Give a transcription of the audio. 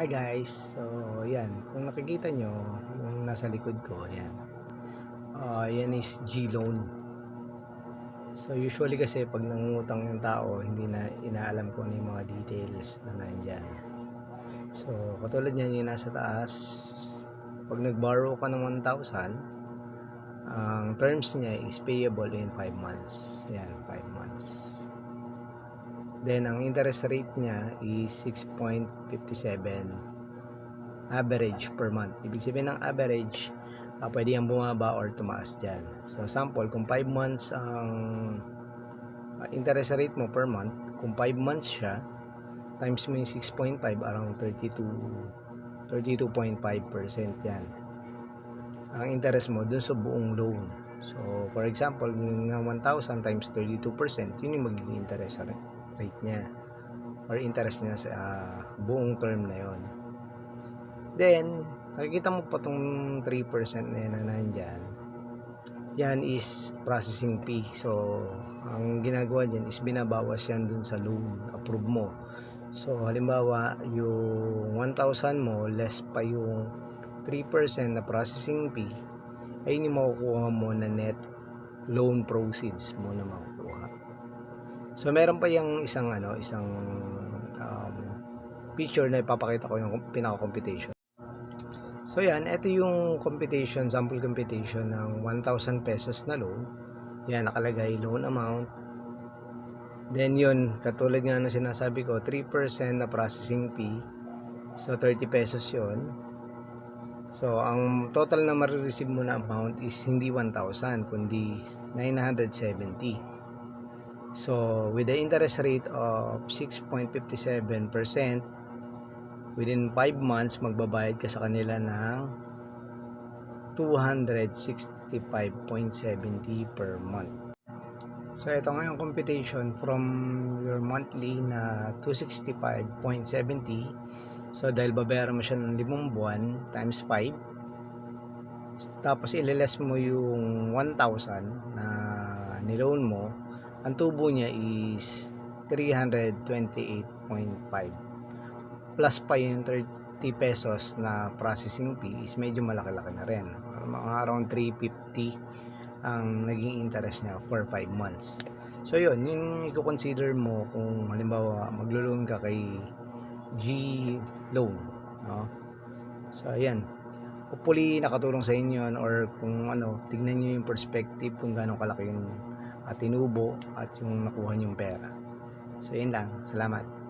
Hi guys. So, yan. Kung nakikita nyo, yung nasa likod ko, yan. Ah, yan is G-loan. So, usually kasi pag nangungutang yung tao, hindi na inaalam ko ano yung mga details na nandyan. So, katulad yan yung nasa taas, pag nag-borrow ka ng 1,000, ang terms niya is payable in 5 months. Yan, 5 months. Then, ang interest rate niya is 6.57 average per month. Ibig sabihin ng average, ah, pwede yung bumaba or tumaas dyan. So, sample, kung 5 months ang ah, interest rate mo per month, kung 5 months siya, times mo yung 6.5, around 32, 32.5% yan. Ang interest mo dun sa buong loan. So, for example, yung nga 1,000 times 32%, yun yung magiging interest rate rate niya or interest niya sa ah, buong term na yon. Then, nakikita mo pa tong 3% na yan na nandyan. Yan is processing fee. So, ang ginagawa dyan is binabawas yan dun sa loan approve mo. So, halimbawa, yung 1,000 mo, less pa yung 3% na processing fee, ay yung makukuha mo na net loan proceeds mo na makukuha. So meron pa yung isang ano, isang um, picture na ipapakita ko yung pinaka-computation. So yan, ito yung computation, sample computation ng 1,000 pesos na loan. Yan, nakalagay loan amount. Then yun, katulad nga na sinasabi ko, 3% na processing fee. So 30 pesos yun. So ang total na marireceive mo na amount is hindi 1,000, kundi 970. So, with the interest rate of 6.57%, within 5 months, magbabayad ka sa kanila ng 265.70 per month. So, ito nga yung computation from your monthly na 265.70. So, dahil babayaran mo siya ng 5 buwan times 5, tapos ililes mo yung 1,000 na niloan mo, ang tubo niya is 328.5 plus pa yung 30 pesos na processing fee is medyo malaki-laki na rin. Mga around 350 ang naging interest niya for 5 months. So yun yun i-consider mo kung halimbawa maglo-loan ka kay G loan no? so ayan. Hopefully nakatulong sa inyo or kung ano tignan nyo yung perspective kung gaano kalaki yung at tinubo at yung nakuha yung pera. So, yun lang. Salamat.